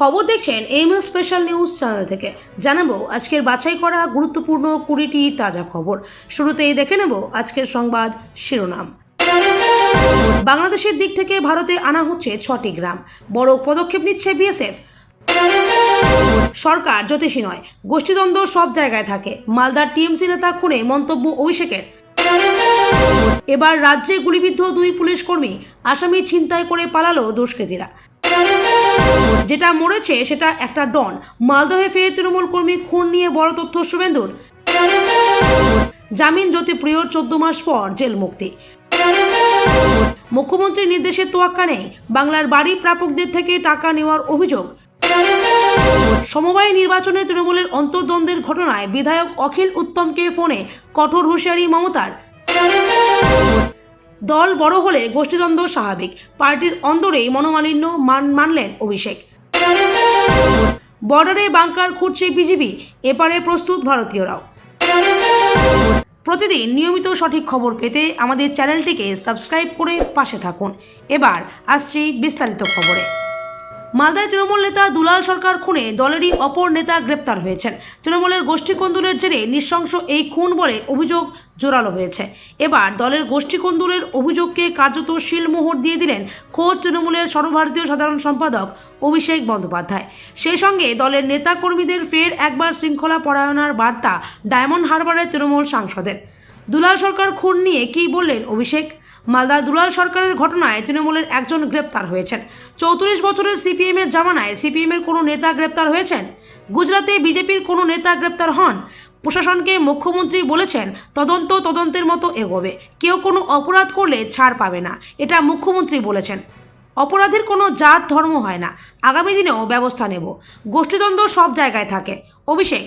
খবর দেখছেন M special news channel থেকে। জানাব, আজকের বাছাই করা গুরুত্বপূর্ণ কুড়িটি তাজা খবর। শুরুতেই দেখে নেব আজকের সংবাদ শিরোনাম। বাংলাদেশের দিক থেকে ভারতে আনা হচ্ছে ছটি গ্রাম। বড় পদক্ষেপ নিচ্ছে বিএসএফ। সরকার জ্যোতিষী নয়, গোষ্ঠীদ্বন্দ্ব সব জায়গায় থাকে। মালদার টিএমসি নেতা খুনে মন্তব্য অভিষেকের। এবার রাজ্যে গুলিবিদ্ধ দুই পুলিশ কর্মী। আসামি ছিনতাই করে পালালো দুষ্কৃতীরা। যেটা মরেছে সেটা একটা ডন। মালদহে ফের তৃণমূল কর্মী খুন নিয়ে বড় তথ্য শুভেন্দুর। জামিন জ্যোতিপ্রিয়র চোদ্দ মাস পর জেল মুক্তি। মুখ্যমন্ত্রীর নির্দেশের তোয়াক্কা নেই। বাংলার বাড়ি প্রাপকদের থেকে টাকা নেওয়ার অভিযোগ। সমবায় নির্বাচনে তৃণমূলের অন্তর্দ্বন্দ্বের ঘটনায় বিধায়ক অখিল উত্তমকে ফোনে কঠোর হুঁশিয়ারি মমতার। দল বড় হলে গোষ্ঠীদ্বন্দ্ব স্বাভাবিক। পার্টির অন্দরেই মনোমালিন্য মান, মানলেন অভিষেক। বর্ডারে বাংকার খুঁজছে বিজেপি, এপারে প্রস্তুত ভারতীয়রাও। প্রতিদিন নিয়মিত সঠিক খবর পেতে আমাদের চ্যানেলটিকে সাবস্ক্রাইব করে পাশে থাকুন। এবার আসছি বিস্তারিত খবরে। মালদায় তৃণমূল নেতা দুলাল সরকার খুনে, দলেরই অপর নেতা গ্রেপ্তার হয়েছেন। তৃণমূলের গোষ্ঠী কন্দুলের জেরে নৃশংস এই খুন বলে অভিযোগ জোরালো হয়েছে। এবার দলের গোষ্ঠী কন্দুলের অভিযোগকে কার্যত শিলমোহর দিয়ে দিলেন খোদ তৃণমূলের সর্বভারতীয় সাধারণ সম্পাদক অভিষেক বন্দ্যোপাধ্যায়। সেই সঙ্গে দলের নেতাকর্মীদের ফের একবার শৃঙ্খলা পরায়ণার বার্তা ডায়মন্ড হারবারের তৃণমূল সাংসদের। দুলাল সরকার খুন নিয়ে কী বললেন অভিষেক? মালদার দুলাল সরকারের ঘটনায় তৃণমূলের একজন গ্রেপ্তার হয়েছেন। চৌত্রিশ বছরের সিপিএমের জামানায় সিপিএমের কোনো নেতা গ্রেপ্তার হয়েছেন? গুজরাতে বিজেপির কোনো নেতা গ্রেপ্তার হন? প্রশাসনকে মুখ্যমন্ত্রী বলেছেন, তদন্ত তদন্তের মতো এগোবে। কেউ কোনো অপরাধ করলে ছাড় পাবে না, এটা মুখ্যমন্ত্রী বলেছেন। অপরাধের কোনো জাত ধর্ম হয় না। আগামী দিনেও ব্যবস্থা নেব। গোষ্ঠীদ্বন্দ্ব সব জায়গায় থাকে। অভিষেক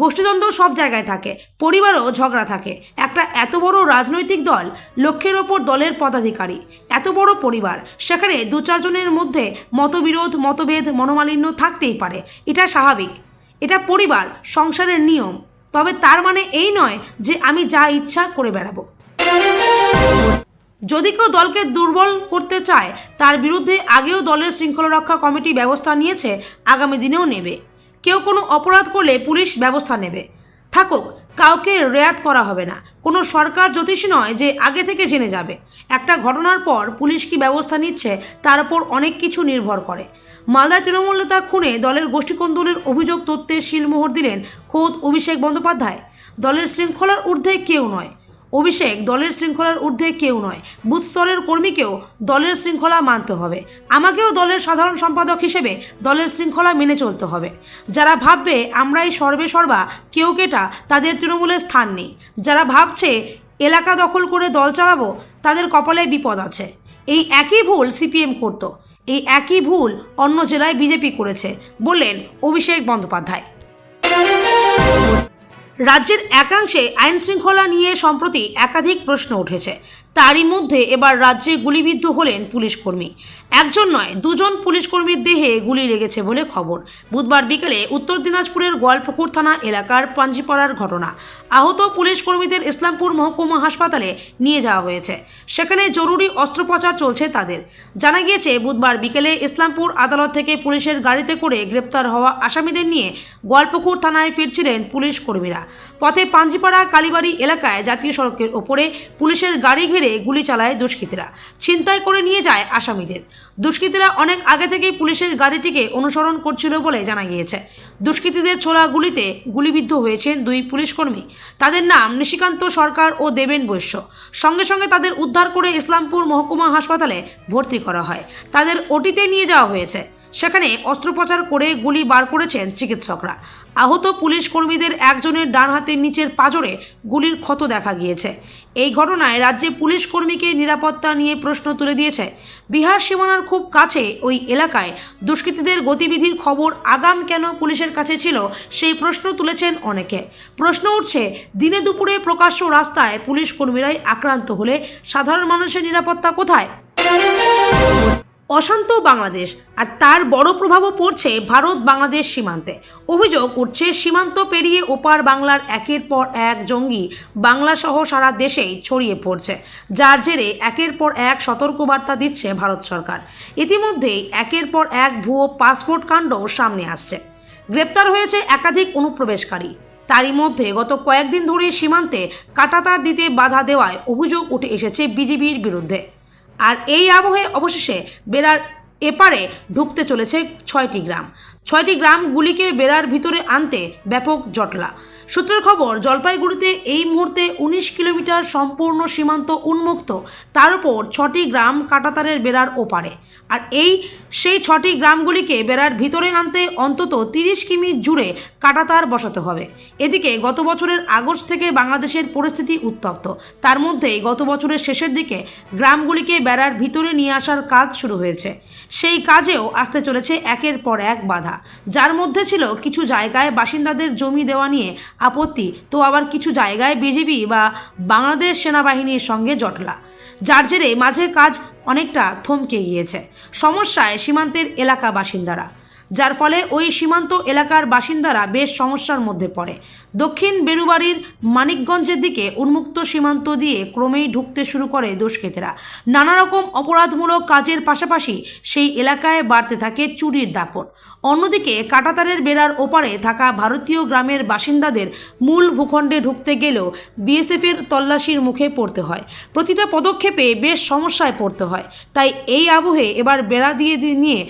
গোষ্ঠীদ্বন্দ্ব সব জায়গায় থাকে, পরিবারও ঝগড়া থাকে। একটা এত বড় রাজনৈতিক দল লক্ষ্যের ওপর দলের পদাধিকারী। এত বড় পরিবার, সেখানে দু চারজনের মধ্যে মতবিরোধ, মতভেদ, মনোমালিন্য থাকতেই পারে। এটা স্বাভাবিক। এটা পরিবার, সংসারের নিয়ম। তবে তার মানে এই নয় যে আমি যা ইচ্ছা করে বেড়াবো। যদি কেউ দলকে দুর্বল করতে চায়, তার বিরুদ্ধে আগেও দলের শৃঙ্খলা রক্ষা কমিটি ব্যবস্থা নিয়েছে, আগামী দিনেও নেবে। কেউ কোনো অপরাধ করলে পুলিশ ব্যবস্থা নেবে। থাকুক, কাউকে রেয়াত করা হবে না। কোনো সরকার জ্যোতিষী নয় যে আগে থেকে জেনে যাবে। একটা ঘটনার পর পুলিশ কি ব্যবস্থা নিচ্ছে তার উপর অনেক কিছু নির্ভর করে। মালদা তৃণমূল নেতা খুনে দলের গোষ্ঠীকন্দলের অভিযোগ তথ্যে শিলমোহর দিলেন খোদ অভিষেক বন্দ্যোপাধ্যায়। দলের শৃঙ্খলার ঊর্ধ্বে কেউ নয়। অভিষেক দলের শৃঙ্খলার ঊর্ধ্বে কেউ নয়। বুথ স্তরের কর্মীকেও দলের শৃঙ্খলা মানতে হবে। আমাকেও দলের সাধারণ সম্পাদক হিসেবে দলের শৃঙ্খলা মেনে চলতে হবে। যারা ভাববে আমরাই সর্বে সর্বা, কেউ কেটা, তাদের তৃণমূলের স্থান নেই। যারা ভাবছে এলাকা দখল করে দল চালাবো, তাদের কপালে বিপদ আছে। এই একই ভুল সিপিএম করতো। এই একই ভুল অন্য জেলায় বিজেপি করেছে, বললেন অভিষেক বন্দ্যোপাধ্যায়। রাজ্যের একাংশে আইনশৃঙ্খলা নিয়ে সম্প্রতি একাধিক প্রশ্ন উঠেছে। তারই মধ্যে এবার রাজ্যে গুলিবিদ্ধ হলেন পুলিশ কর্মী। একজন নয়, দুজন পুলিশ কর্মীর দেহে গুলি লেগেছে বলে খবর। বুধবার বিকেলে উত্তর দিনাজপুরের গোয়ালপুকুর থানা এলাকার পাঞ্জিপাড়ার ঘটনা। আহত পুলিশ কর্মীদের ইসলামপুর মহকুমা হাসপাতালে নিয়ে যাওয়া হয়েছে। সেখানে জরুরি অস্ত্রোপচার চলছে তাদের। জানা গিয়েছে, বুধবার বিকেলে ইসলামপুর আদালত থেকে পুলিশের গাড়িতে করে গ্রেপ্তার হওয়া আসামিদের নিয়ে গোয়ালপুকুর থানায় ফিরছিলেন পুলিশ কর্মীরা। পথে পাঞ্জিপাড়া কালীবাড়ি এলাকায় জাতীয় সড়কের ওপরে পুলিশের গাড়ি ঘিরে গুলি চালায় দুষ্কৃতীরা। ছিনতাই করে নিয়ে যায় আসামিদের। দুষ্কৃতীরা অনেক আগে থেকেই পুলিশের গাড়িটিকে অনুসরণ করছিল বলে জানা গিয়েছে। দুষ্কৃতীদের ছোড়া গুলিতে গুলিবিদ্ধ হয়েছেন দুই পুলিশকর্মী। তাদের নাম নিশিকান্ত সরকার ও দেবেন বৈশ্য। সঙ্গে সঙ্গে তাদের উদ্ধার করে ইসলামপুর মহকুমা হাসপাতালে ভর্তি করা হয়। তাদের ওটিতে নিয়ে যাওয়া হয়েছে। সেখানে অস্ত্রোপচার করে গুলি বার করেছেন চিকিৎসকরা। আহত পুলিশ কর্মীদের একজনের ডান হাতের নিচের পাজরে গুলির ক্ষত দেখা গিয়েছে। এই ঘটনায় রাজ্যে পুলিশ কর্মীকে নিরাপত্তা নিয়ে প্রশ্ন তুলে দিয়েছে। বিহার সীমানার খুব কাছে ওই এলাকায় দুষ্কৃতীদের গতিবিধির খবর আগাম কেন পুলিশের কাছে ছিল সেই প্রশ্ন তুলেছেন অনেকে। প্রশ্ন উঠছে, দিনে দুপুরে প্রকাশ্য রাস্তায় পুলিশ কর্মীরাই আক্রান্ত হলে সাধারণ মানুষের নিরাপত্তা কোথায়? অশান্ত বাংলাদেশ আর তার বড় প্রভাবও পড়ছে ভারত বাংলাদেশ সীমান্তে। অভিযোগ উঠছে, সীমান্ত পেরিয়ে ওপার বাংলার একের পর এক জঙ্গি বাংলা সহ সারা দেশেই ছড়িয়ে পড়ছে। যার জেরে একের পর এক সতর্কবার্তা দিচ্ছে ভারত সরকার। ইতিমধ্যেই একের পর এক ভুয়ো পাসপোর্ট কাণ্ড সামনে আসছে। গ্রেপ্তার হয়েছে একাধিক অনুপ্রবেশকারী। তারই মধ্যে গত কয়েকদিন ধরে সীমান্তে কাটাতার দিতে বাধা দেওয়ায় অভিযোগ উঠে এসেছে বিজিবির বিরুদ্ধে। আর এই আবহে অবশেষে বেড়ার এপারে ঢুকতে চলেছে ছয়টি গ্রাম। ছয়টি গ্রামগুলিকে বেড়ার ভিতরে আনতে ব্যাপক জটলা। সূত্রের খবর, জলপাইগুড়িতে এই মুহূর্তে উনিশ কিলোমিটার সম্পূর্ণ সীমান্ত উন্মুক্ত। তার উপর ছটি গ্রাম কাটাতারের বেড়ার ওপারে। আর এই, সেই ছটি গ্রামগুলিকে বেড়ার ভিতরে আনতে অন্তত তিরিশ কিমি জুড়ে কাটাতার বসাতে হবে। এদিকে গত বছরের আগস্ট থেকে বাংলাদেশের পরিস্থিতি উত্তপ্ত। তার মধ্যেই গত বছরের শেষের দিকে গ্রামগুলিকে বেড়ার ভিতরে নিয়ে আসার কাজ শুরু হয়েছে। সেই কাজেও আসতে চলেছে একের পর এক বাধা। যার মধ্যে ছিল কিছু জায়গায় বাসিন্দাদের জমি দেওয়া নিয়ে আপত্তি। তো আবার কিছু জায়গায় বিজেপি বা বাংলাদেশ সেনাবাহিনীর সঙ্গে জটলা। যার জেরে মাঝে কাজ অনেকটা থমকে গিয়েছে। সমস্যায় সীমান্তের এলাকা বাসিন্দারা। যার ফলে ওই সীমান্ত এলাকার বাসিন্দারা বেশ সমস্যার মধ্যে পড়ে। দক্ষিণ বেরুবাড়ির মানিকগঞ্জের দিকে উন্মুক্ত সীমান্ত দিয়ে ক্রমেই ঢুকতে শুরু করে দুষ্কৃতীরা। নানা রকম অপরাধমূলক কাজের পাশাপাশি সেই এলাকায় বাড়তে থাকে চুরির দাপট। অন্যদিকে কাটাতারের বেড়ার ওপারে থাকা ভারতীয় গ্রামের বাসিন্দাদের মূল ভূখণ্ডে ঢুকতে গেলেও বিএসএফের তল্লাশির মুখে পড়তে হয়। প্রতিটা পদক্ষেপে বেশ সমস্যায় পড়তে হয়। তাই এই আবহে এবার বেড়া দিয়ে দিয়ে নিয়ে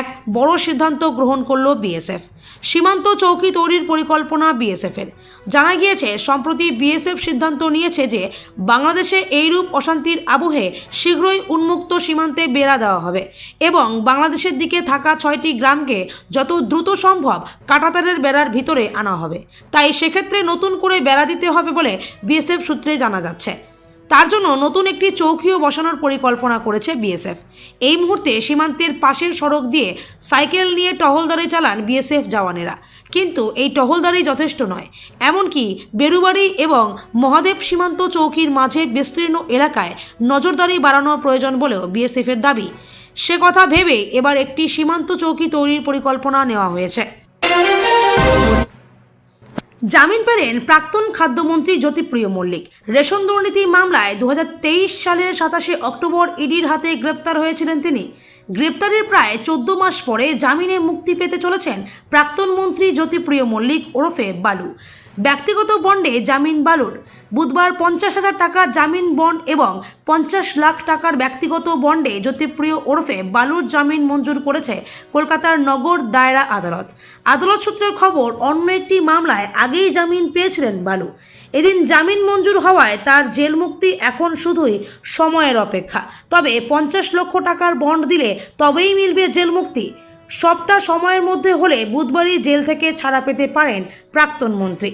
এক বড় সিদ্ধান্ত গ্রহণ করল বিএসএফ। সীমান্ত চৌকি তৈরির পরিকল্পনা বিএসএফের। জানা গিয়েছে, সম্প্রতি বিএসএফ সিদ্ধান্ত নিয়েছে যে বাংলাদেশে এইরূপ অশান্তির আবহে শীঘ্রই উন্মুক্ত সীমান্তে বেড়া দেওয়া হবে এবং বাংলাদেশের দিকে থাকা ছয়টি গ্রামকে যত দ্রুত সম্ভব কাটাতারের বেড়ার ভিতরে আনা হবে। তাই সেক্ষেত্রে নতুন করে বেড়া দিতে হবে বলে বিএসএফ সূত্রে জানা যাচ্ছে। তার জন্য নতুন একটি চৌকিও বসানোর পরিকল্পনা করেছে বিএসএফ। এই মুহূর্তে সীমান্তের পাশের সড়ক দিয়ে সাইকেল নিয়ে টহলদারি চালান বিএসএফ জওয়ানেরা। কিন্তু এই টহলদারি যথেষ্ট নয়। এমনকি বেরুবাড়ি এবং মহাদেব সীমান্ত চৌকির মাঝে বিস্তীর্ণ এলাকায় নজরদারি বাড়ানোর প্রয়োজন বলেও বিএসএফের দাবি। সে কথা ভেবে এবার একটি সীমান্ত চৌকি তৈরির পরিকল্পনা নেওয়া হয়েছে। জামিন পেলেন প্রাক্তন খাদ্যমন্ত্রী জ্যোতিপ্রিয় মল্লিক। রেশন দুর্নীতি মামলায় দু হাজার তেইশ সালের সাতাশে অক্টোবর ইডির হাতে গ্রেপ্তার হয়েছিলেন তিনি। গ্রেপ্তারের প্রায় চোদ্দ মাস পরে জামিনে মুক্তি পেতে চলেছেন প্রাক্তন মন্ত্রী জ্যোতিপ্রিয় মল্লিক ওরফে বালু। ব্যক্তিগত বন্ডে জামিন বালুর। বুধবার পঞ্চাশ হাজার টাকা জামিন বন্ড এবং পঞ্চাশ লাখ টাকার ব্যক্তিগত বন্ডে জ্যোতিপ্রিয় ওরফে বালুর জামিন মঞ্জুর করেছে কলকাতার নগর দায়রা আদালত। আদালত সূত্রের খবর, অন্য একটি মামলায় আগেই জামিন পেয়েছিলেন বালু। এদিন জামিন মঞ্জুর হওয়ায় তার জেল মুক্তি এখন শুধুই সময়ের অপেক্ষা। তবে পঞ্চাশ লক্ষ টাকার বন্ড দিলে তবেই মিলবে জেল মুক্তি। সবটা সময়ের মধ্যে হলে বুধবারই জেল থেকে ছাড়া পেতে পারেন প্রাক্তন মন্ত্রী।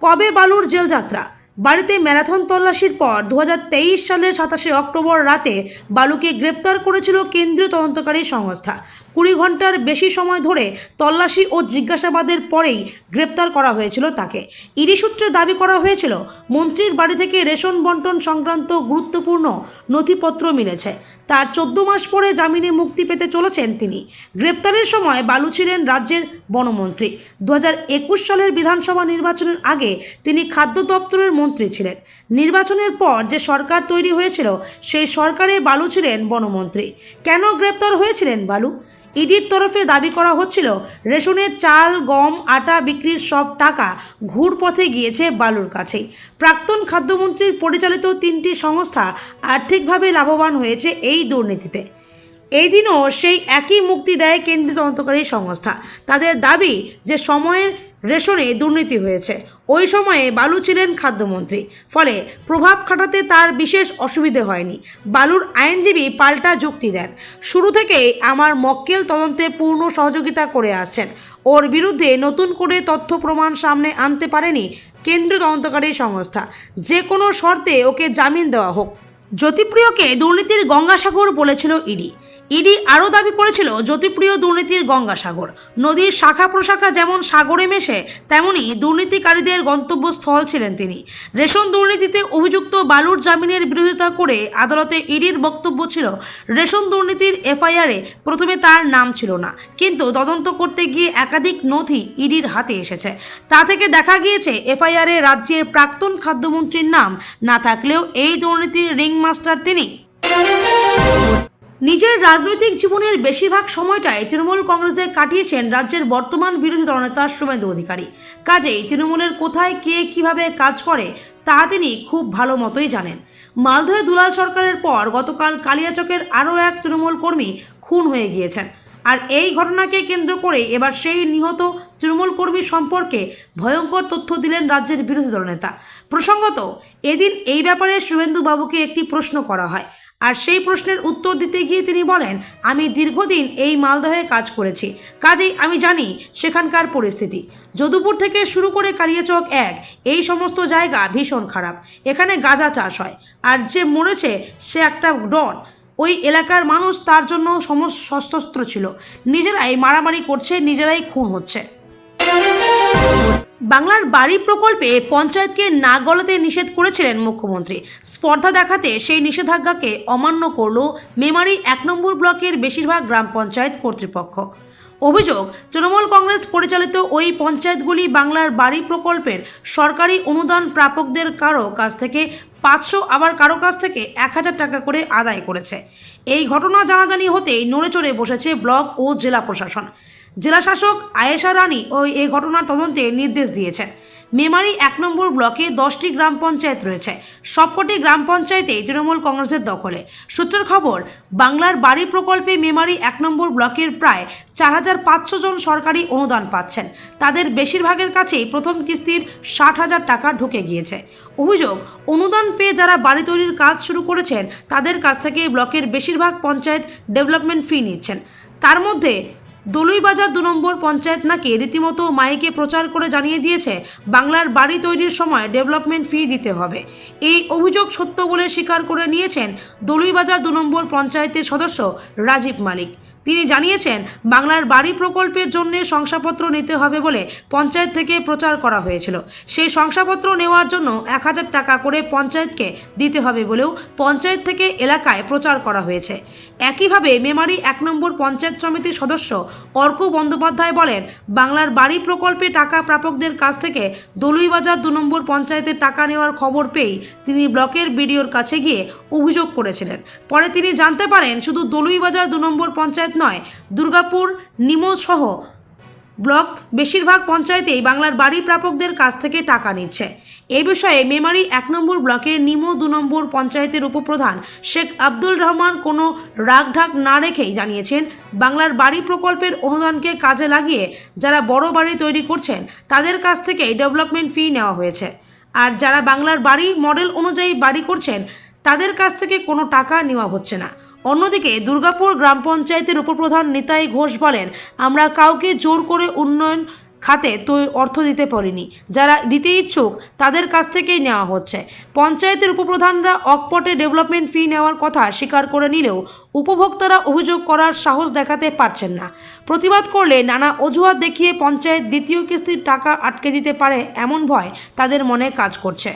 কবে বালুর জেল যাত্রা? বাড়িতে ম্যারাথন তল্লাশির পর দু হাজার তেইশ সালের সাতাশে অক্টোবর রাতে বালুকে গ্রেপ্তার করেছিল কেন্দ্রীয় তদন্তকারী সংস্থা। কুড়ি ঘণ্টার বেশি সময় ধরে তল্লাশি ও জিজ্ঞাসাবাদের পরেই গ্রেপ্তার করা হয়েছিল তাকে। ইডি সূত্রে দাবি করা হয়েছিল, মন্ত্রীর বাড়ি থেকে রেশন বন্টন সংক্রান্ত গুরুত্বপূর্ণ নথিপত্র মিলেছে। তার চোদ্দ মাস পরে জামিনে মুক্তি পেতে চলেছেন তিনি। গ্রেপ্তারের সময় বালু ছিলেন রাজ্যের বনমন্ত্রী। দু হাজার একুশ সালের বিধানসভা নির্বাচনের আগে তিনি খাদ্য দপ্তরের মন্ত্রী ছিলেন। নির্বাচনের পর যে সরকার তৈরি হয়েছিল, সেই সরকারে বালু ছিলেন বনমন্ত্রী। কেন গ্রেপ্তার হয়েছিলেন বালু? ইডির তরফে দাবি করা হচ্ছিল রেশনের চাল, গম, আটা বিক্রির সব টাকা ঘুরপথে গিয়েছে বালুর কাছেই প্রাক্তন খাদ্যমন্ত্রীর পরিচালিত তিনটি সংস্থা আর্থিকভাবে লাভবান হয়েছে এই দুর্নীতিতে। এই দিনও সেই একই মুক্তি দেয় কেন্দ্রীয় তদন্তকারী সংস্থা। তাদের দাবি যে সময়ের রেশনে দুর্নীতি হয়েছে। ওই সময়ে বালু ছিলেন খাদ্যমন্ত্রী। ফলে প্রভাব খাটাতে তার বিশেষ অসুবিধে হয়নি। বালুর আইনজীবী পাল্টা যুক্তি দেন। শুরু থেকেই আমার মক্কেল তদন্তে পূর্ণ সহযোগিতা করে আসছেন। ওর বিরুদ্ধে নতুন করে তথ্য প্রমাণ সামনে আনতে পারেনি কেন্দ্রীয় তদন্তকারী সংস্থা। যে কোনো শর্তে ওকে জামিন দেওয়া হোক। জ্যোতিপ্রিয়কে দুর্নীতির গঙ্গাসাগর বলেছিল ইডি। ইডি আরও দাবি করেছিল জ্যোতিপ্রিয় দুর্নীতির গঙ্গাসাগর। নদীর শাখা প্রশাখা যেমন সাগরে মেশে তেমনি দুর্নীতিকারীদের গন্তব্যস্থল ছিলেন তিনি। রেশন দুর্নীতিতে অভিযুক্ত বালুর জামিনের বিরোধিতা করে আদালতে ইডির বক্তব্য ছিল, রেশন দুর্নীতির এফআইআরে প্রথমে তার নাম ছিল না। কিন্তু তদন্ত করতে গিয়ে একাধিক নথি ইডির হাতে এসেছে। তা থেকে দেখা গিয়েছে, এফআইআরে রাজ্যের প্রাক্তন খাদ্যমন্ত্রীর নাম না থাকলেও এই দুর্নীতির রিংমাস্টার তিনি। নিজের রাজনৈতিক জীবনের বেশিরভাগ সময়টাই তৃণমূল কংগ্রেসে কাটিয়েছেন রাজ্যের বর্তমান বিরোধী দলনেতা শুভেন্দু অধিকারী। কাজেই তৃণমূলের কোথায় কে কীভাবে কাজ করে, তা তিনি খুব ভালো মতোই জানেন। মালদহে দুলাল সরকারের পর গতকাল কালিয়াচকের আরও এক তৃণমূল কর্মী খুন হয়ে গিয়েছেন। আর এই ঘটনাকে কেন্দ্র করে এবার সেই নিহত তৃণমূল কর্মী সম্পর্কে ভয়ঙ্কর তথ্য দিলেন রাজ্যের বিরোধী দলনেতা। প্রসঙ্গত, এদিন এই ব্যাপারে শুভেন্দু বাবুকে একটি প্রশ্ন করা হয়। আর সেই প্রশ্নের উত্তর দিতে গিয়ে তিনি বলেন, আমি দীর্ঘদিন এই মালদহে কাজ করেছি। কাজেই আমি জানি সেখানকার পরিস্থিতি। যদুপুর থেকে শুরু করে কালিয়াচক এক, এই সমস্ত জায়গা ভীষণ খারাপ। এখানে গাঁজা চাষ হয়। আর যে মরেছে, সে একটা ডন। ওই এলাকার মানুষ তার জন্য সমস্ত সশস্ত্র ছিল। নিজেরাই মারামারি করছে, নিজেরাই খুন হচ্ছে। বাংলার বাড়ি প্রকল্পে পঞ্চায়েতকে না গলাতে নিষেধ করেছিলেন মুখ্যমন্ত্রী। স্পর্ধা দেখাতে সেই নিষেধাজ্ঞাকে অমান্য করল মেমারি এক নম্বর ব্লকের বেশিরভাগ গ্রাম পঞ্চায়েত কর্তৃপক্ষ। অভিযোগ, তৃণমূল কংগ্রেস পরিচালিত ওই পঞ্চায়েতগুলি বাংলার বাড়ি প্রকল্পের সরকারি অনুদান প্রাপকদের কারও কাছ থেকে পাঁচশো আবার কারও কাছ থেকে এক হাজার টাকা করে আদায় করেছে। এই ঘটনা জানাজানি হতেই নড়ে চড়ে বসেছে ব্লক ও জেলা প্রশাসন। জেলা শাসক আয়েশা রানী ওই এই ঘটনার তদন্তে নির্দেশ দিয়েছেন। মেমারি এক নম্বর ব্লকে দশটি গ্রাম পঞ্চায়েত রয়েছে। সবকটি গ্রাম পঞ্চায়েতে তৃণমূল কংগ্রেসের দখলে। সূত্রের খবর, বাংলার বাড়ি প্রকল্পে মেমারি এক নম্বর ব্লকের প্রায় চার হাজার পাঁচশো জন সরকারি অনুদান পাচ্ছেন। তাদের বেশিরভাগের কাছেই প্রথম কিস্তির ষাট হাজার টাকা ঢুকে গিয়েছে। অভিযোগ, অনুদান পেয়ে যারা বাড়ি তৈরির কাজ শুরু করেছেন, তাদের কাছ থেকে ব্লকের বেশিরভাগ পঞ্চায়েত ডেভেলপমেন্ট ফি নিচ্ছেন। তার মধ্যে দলুইবাজার দু নম্বর পঞ্চায়েত নাকি রীতিমতো মাইকে প্রচার করে জানিয়ে দিয়েছে, বাংলার বাড়ি তৈরির সময় ডেভেলপমেন্ট ফি দিতে হবে। এই অভিযোগ সত্য বলে স্বীকার করে নিয়েছেন দলুইবাজার দু নম্বর পঞ্চায়েতের সদস্য রাজীব মালিক। তিনি জানিয়েছেন, বাংলার বাড়ি প্রকল্পের জন্য শংসাপত্র নিতে হবে বলে পঞ্চায়েত থেকে প্রচার করা হয়েছিল। সেই শংসাপত্র নেওয়ার জন্য এক হাজার টাকা করে পঞ্চায়েতকে দিতে হবে বলেও পঞ্চায়েত থেকে এলাকায় প্রচার করা হয়েছে। একইভাবে মেমারি এক নম্বর পঞ্চায়েত সমিতির সদস্য অর্ক বন্দ্যোপাধ্যায় বলেন, বাংলার বাড়ি প্রকল্পে টাকা প্রাপকদের কাছ থেকে দলুইবাজার দু নম্বর পঞ্চায়েতের টাকা নেওয়ার খবর পেয়েই তিনি ব্লকের বিডিওর কাছে গিয়ে অভিযোগ করেছিলেন। পরে তিনি জানতে পারেন, শুধু দলুইবাজার দু নম্বর পঞ্চায়েত নয়। দুর্গাপুর নিমো সহ ব্লক বেশিরভাগ পঞ্চায়েতেই বাংলার বাড়ি প্রাপকদের কাছ থেকে টাকা নিচ্ছে। এ বিষয়ে মেমারি এক নম্বর ব্লকের নিমো দু নম্বর পঞ্চায়েতের উপপ্রধান শেখ আব্দুল রহমান কোনো রাগঢাক না রেখেই জানিয়েছেন, বাংলার বাড়ি প্রকল্পের অনুদানকে কাজে লাগিয়ে যারা বড় বাড়ি তৈরি করছেন, তাদের কাছ থেকেই ডেভেলপমেন্ট ফি নেওয়া হয়েছে। আর যারা বাংলার বাড়ি মডেল অনুযায়ী বাড়ি করছেন, তাদের কাছ থেকে কোনো টাকা নেওয়া হচ্ছে না। অন্যদিকে দুর্গাপুর গ্রাম পঞ্চায়েতের উপপ্রধান নিতাই ঘোষ বলেন, আমরা কাউকে জোর করে উন্নয়ন খাতে তো অর্থ দিতে পারিনি। যারা দিতে ইচ্ছুক, তাদের কাছ থেকেই নেওয়া হচ্ছে। পঞ্চায়েতের উপপ্রধানরা অকপটে ডেভেলপমেন্ট ফি নেওয়ার কথা স্বীকার করে নিলেও উপভোক্তারা অভিযোগ করার সাহস দেখাতে পারছেন না। প্রতিবাদ করলে নানা অজুহাত দেখিয়ে পঞ্চায়েত দ্বিতীয় কিস্তির টাকা আটকে দিতে পারে এমন ভয় তাদের মনে কাজ করছে।